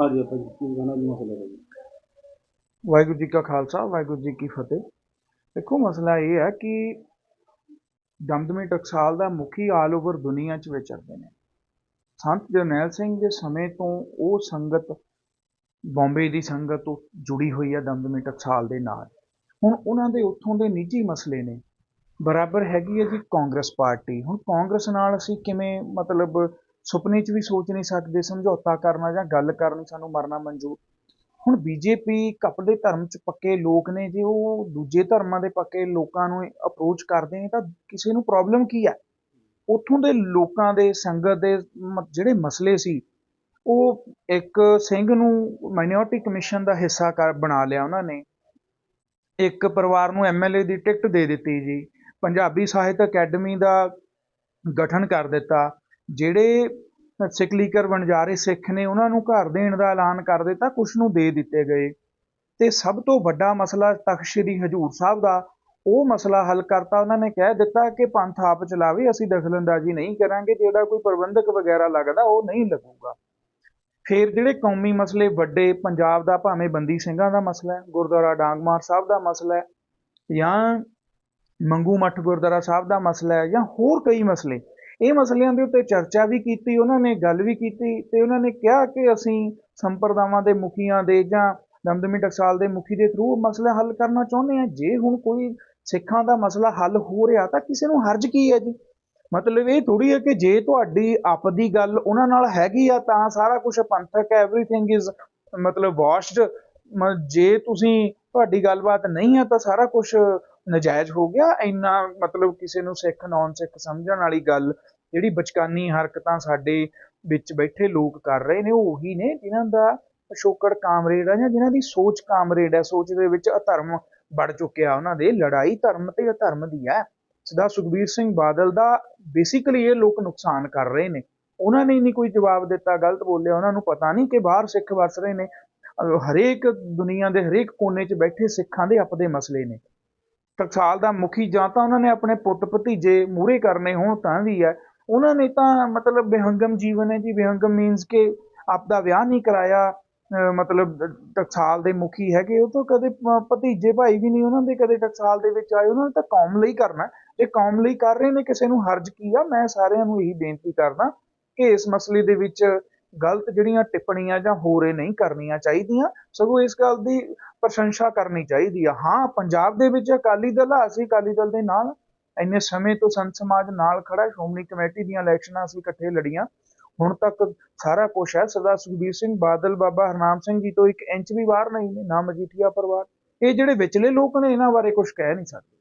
ਹਾਂਜੀ, ਆਪਾਂ ਜੀ ਕੀ ਕਹਿਣਾ ਜੀ ਮਸਲਾ ਹੈ ਜੀ ਵਾਹਿਗੁਰੂ ਜੀ ਕਾ ਖਾਲਸਾ, ਵਾਹਿਗੁਰੂ ਜੀ ਕੀ ਫਤਿਹ। ਦੇਖੋ, ਮਸਲਾ ਇਹ ਹੈ ਕਿ ਦਮਦਮੀ ਟਕਸਾਲ ਦਾ ਮੁਖੀ ਆਲ ਓਵਰ ਦੁਨੀਆ 'ਚ ਵਿਚਰਦੇ ਨੇ। ਸੰਤ ਜਰਨੈਲ ਸਿੰਘ ਦੇ ਸਮੇਂ ਤੋਂ ਉਹ ਸੰਗਤ, ਬੰਬੇ ਦੀ ਸੰਗਤ ਤੋਂ ਜੁੜੀ ਹੋਈ ਹੈ ਦਮਦਮੀ ਟਕਸਾਲ ਦੇ ਨਾਲ। ਹੁਣ ਉਹਨਾਂ ਦੇ ਉੱਥੋਂ ਦੇ ਨਿੱਜੀ ਮਸਲੇ ਨੇ। ਬਰਾਬਰ ਹੈਗੀ ਹੈ ਜੀ ਕਾਂਗਰਸ ਪਾਰਟੀ। ਹੁਣ ਕਾਂਗਰਸ ਨਾਲ ਅਸੀਂ ਕਿਵੇਂ ਮਤਲਬ ਸੁਪਨੇ 'ਚ ਵੀ ਸੋਚ ਨਹੀਂ ਸਕਦੇ, ਸਮਝੌਤਾ ਕਰਨਾ ਜਾਂ ਗੱਲ ਕਰਨੀ ਸਾਨੂੰ ਮਰਨਾ ਮਨਜ਼ੂਰ। ਹੁਣ ਬੀਜੇਪੀ ਕਪੜੇ ਧਰਮ 'ਚ ਪੱਕੇ ਲੋਕ ਨੇ, ਜੇ ਉਹ ਦੂਜੇ ਧਰਮਾਂ ਦੇ ਪੱਕੇ ਲੋਕਾਂ ਨੂੰ ਅਪਰੋਚ ਕਰਦੇ ਨੇ, ਤਾਂ ਕਿਸੇ ਨੂੰ ਪ੍ਰੋਬਲਮ ਕੀ ਹੈ ਉੱਥੋਂ ਦੇ ਲੋਕਾਂ ਦੇ ਸੰਗਤ ਦੇ ਜਿਹੜੇ ਮਸਲੇ ਸੀ, ਉਹ ਇੱਕ ਸਿੰਘ ਨੂੰ ਮਾਈਨੋਰਟੀ ਕਮਿਸ਼ਨ ਦਾ ਹਿੱਸਾ ਕਰ, ਬਣਾ ਲਿਆ ਉਹਨਾਂ ਨੇ। ਇੱਕ ਪਰਿਵਾਰ ਨੂੰ ਐਮਐਲਏ ਦੀ ਟਿਕਟ ਦੇ ਦਿੱਤੀ ਜੀ। ਪੰਜਾਬੀ ਸਾਹਿਤ ਅਕੈਡਮੀ ਦਾ ਗਠਨ ਕਰ ਦਿੱਤਾ। ਜਿਹੜੇ ਸਿਕਲੀਕਰ ਵਣਜਾਰੇ ਸਿੱਖ ਨੇ, ਉਹਨਾਂ ਨੂੰ ਘਰ ਦੇਣ ਦਾ ਐਲਾਨ ਕਰ ਦਿੱਤਾ, ਕੁਛ ਨੂੰ ਦੇ ਦਿੱਤੇ ਗਏ। ਤੇ ਸਭ ਤੋਂ ਵੱਡਾ ਮਸਲਾ ਤਖਤ ਸ੍ਰੀ ਹਜੂਰ ਸਾਹਿਬ ਦਾ, ਉਹ ਮਸਲਾ ਹੱਲ ਕਰਤਾ। ਉਹਨਾਂ ਨੇ ਕਹਿ ਦਿੱਤਾ ਕਿ ਪੰਥ ਆਪ ਚਲਾਵੇ, ਅਸੀਂ ਦਖਲਅੰਦਾਜ਼ੀ ਨਹੀਂ ਕਰਾਂਗੇ, ਜਿਹੜਾ ਕੋਈ ਪ੍ਰਬੰਧਕ ਵਗੈਰਾ ਲੱਗਦਾ, ਉਹ ਨਹੀਂ ਲੱਗੂਗਾ। ਫਿਰ ਜਿਹੜੇ ਕੌਮੀ ਮਸਲੇ, ਵੱਡੇ ਪੰਜਾਬ ਦਾ ਭਾਵੇਂ ਬੰਦੀ ਸਿੰਘਾਂ ਦਾ ਮਸਲਾ ਹੈ, ਗੁਰਦੁਆਰਾ ਡਾਂਗਮਾਰ ਸਾਹਿਬ ਦਾ ਮਸਲਾ ਹੈ, ਜਾਂ ਮੰਗੂ ਮੱਠ ਗੁਰਦੁਆਰਾ ਸਾਹਿਬ ਦਾ ਮਸਲਾ ਹੈ, ਜਾਂ ਹੋਰ ਕਈ ਮਸਲੇ ਇਹ ਮਸਲਿਆਂ ਦੇ ਉੱਤੇ ਚਰਚਾ ਵੀ ਕੀਤੀ, ਉਹਨਾਂ ਨੇ ਗੱਲ ਵੀ ਕੀਤੀ ਤੇ ਉਹਨਾਂ ਨੇ ਕਿਹਾ ਕਿ ਅਸੀਂ ਸੰਪਰਦਾਵਾਂ ਦੇ ਮੁਖੀਆਂ ਦੇ ਜਾਂ ਦਮਦਮੀ ਟਕਸਾਲ ਦੇ ਮੁਖੀ ਦੇ ਥਰੂ ਮਸਲਾ ਹੱਲ ਕਰਨਾ ਚਾਹੁੰਦੇ ਆ ਜੇ ਹੁਣ ਕੋਈ ਸਿੱਖਾਂ ਦਾ ਮਸਲਾ ਹੱਲ ਹੋ ਰਿਹਾ ਤਾਂ ਕਿਸੇ ਨੂੰ ਹਰਜ ਕੀ ਹੈ ਜੀ? ਮਤਲਬ ਇਹ ਥੋੜੀ ਹੈ ਕਿ ਜੇ ਤੁਹਾਡੀ ਆਪਦੀ ਗੱਲ ਉਹਨਾਂ ਨਾਲ ਹੈਗੀ ਆ ਤਾਂ ਸਾਰਾ ਕੁਝ ਪੰਥਕ ਹੈ ਐਵਰੀਥਿੰਗ ਇਜ਼ ਮਤਲਬ ਵਾਸ਼ਡ ਜੇ ਤੁਸੀਂ ਤੁਹਾਡੀ ਗੱਲਬਾਤ ਨਹੀਂ ਹੈ ਤਾਂ ਸਾਰਾ ਕੁਝ ਨਜਾਇਜ਼ ਹੋ ਗਿਆ। ਇੰਨਾ ਮਤਲਬ ਕਿਸੇ ਨੂੰ ਸਿੱਖ ਨੌਨ ਸਿੱਖ ਸਮਝਣ ਵਾਲੀ ਗੱਲ, ਜਿਹੜੀ ਬਚਕਾਨੀ ਹਰਕਤਾਂ ਸਾਡੇ ਵਿੱਚ ਬੈਠੇ ਲੋਕ ਕਰ ਰਹੇ ਨੇ, ਉਹ ਉਹੀ ਨੇ ਜਿਨ੍ਹਾਂ ਦਾ ਅਸ਼ੋਕੜ ਕਾਮਰੇਡ ਆ ਜਾਂ ਜਿਨ੍ਹਾਂ ਦੀ ਸੋਚ ਕਾਮਰੇਡ ਹੈ ਸੋਚ ਦੇ ਵਿੱਚ ਅਧਰਮ ਵੜ ਚੁੱਕਿਆ ਉਹਨਾਂ ਦੇ। ਲੜਾਈ ਧਰਮ ਤੇ ਅਧਰਮ ਦੀ ਹੈ ਸਦਾ ਸੁਖਬੀਰ ਸਿੰਘ ਬਾਦਲ ਦਾ ਬੇਸਿਕਲੀ ਇਹ ਲੋਕ ਨੁਕਸਾਨ ਕਰ ਰਹੇ ਨੇ। ਉਹਨਾਂ ਨੇ ਹੀ ਨਹੀਂ ਕੋਈ ਜਵਾਬ ਦਿੱਤਾ, ਗਲਤ ਬੋਲਿਆ। ਉਹਨਾਂ ਨੂੰ ਪਤਾ ਨਹੀਂ ਕਿ ਬਾਹਰ ਸਿੱਖ ਵਸ ਰਹੇ ਨੇ। ਹਰੇਕ ਦੁਨੀਆ ਦੇ ਹਰੇਕ ਕੋਨੇ 'ਚ ਬੈਠੇ ਸਿੱਖਾਂ ਦੇ ਆਪਦੇ ਮਸਲੇ ਨੇ। ਟਕਸਾਲ ਦਾ ਮੁਖੀ ਜਾਂ ਤਾਂ ਉਹਨਾਂ ਨੇ ਆਪਣੇ ਪੁੱਤ ਭਤੀਜੇ ਮੂਹਰੇ ਕਰਨੇ ਹੋਣ ਤਾਂ ਵੀ ਹੈ। ਉਹਨਾਂ ਨੇ ਤਾਂ ਮਤਲਬ ਵਿਹੰਗਮ ਜੀਵਨ ਹੈ ਜੀ। ਵਿਹੰਗਮ ਮੀਨਸ ਕਿ ਆਪਦਾ ਵਿਆਹ ਨਹੀਂ ਕਰਾਇਆ, ਅਹ ਮਤਲਬ ਟਕਸਾਲ ਦੇ ਮੁਖੀ ਹੈਗੇ। ਉਹ ਤਾਂ ਕਦੇ ਭਤੀਜੇ ਭਾਈ ਵੀ ਨਹੀਂ ਉਹਨਾਂ ਦੇ ਕਦੇ ਟਕਸਾਲ ਦੇ ਵਿੱਚ ਆਏ। ਉਹਨਾਂ ਨੇ ਤਾਂ ਕੌਮ ਲਈ ਕਰਨਾ। ਇਹ ਕੌਮ ਲਈ ਕਰ ਰਹੇ ਨੇ, ਕਿਸੇ ਨੂੰ ਹਰਜ ਕੀ ਆ, ਮੈਂ ਸਾਰਿਆਂ ਨੂੰ ਇਹੀ ਬੇਨਤੀ ਕਰਦਾ ਕਿ ਇਸ ਮਸਲੇ ਦੇ ਵਿੱਚ ਗਲਤ ਜਿਹੜੀਆਂ ਟਿੱਪਣੀਆਂ ਜਾਂ ਹੋਰ ਇਹ ਨਹੀਂ ਕਰਨੀਆਂ ਚਾਹੀਦੀਆਂ, ਸਗੋਂ ਇਸ ਗੱਲ ਦੀ ਪ੍ਰਸ਼ੰਸਾ ਕਰਨੀ ਚਾਹੀਦੀ ਆ। ਹਾਂ, ਪੰਜਾਬ ਦੇ ਵਿੱਚ ਅਕਾਲੀ ਦਲ ਆ, ਅਸੀਂ ਅਕਾਲੀ ਦਲ ਦੇ ਨਾਲ ਇੰਨੇ ਸਮੇਂ ਤੋਂ ਸੰਤ ਸਮਾਜ ਨਾਲ ਖੜਾ ਸ਼੍ਰੋਮਣੀ ਕਮੇਟੀ ਦੀਆਂ ਇਲੈਕਸ਼ਨਾਂ ਅਸੀਂ ਇਕੱਠੇ ਲੜੀਆਂ। ਹੁਣ ਤੱਕ ਸਾਰਾ ਕੁਝ ਹੈ, ਸਰਦਾਰ ਸੁਖਬੀਰ ਸਿੰਘ ਬਾਦਲ, ਬਾਬਾ ਹਰਨਾਮ ਸਿੰਘ ਜੀ ਤੋਂ ਇੱਕ ਇੰਚ ਵੀ ਬਾਹਰ ਨਹੀਂ, ਨੇ ਨਾ ਮਜੀਠੀਆ ਪਰਿਵਾਰ। ਇਹ ਜਿਹੜੇ ਵਿਚਲੇ ਲੋਕ ਨੇ, ਇਹਨਾਂ ਬਾਰੇ ਕੁਝ ਕਹਿ ਨਹੀਂ ਸਕਦੇ।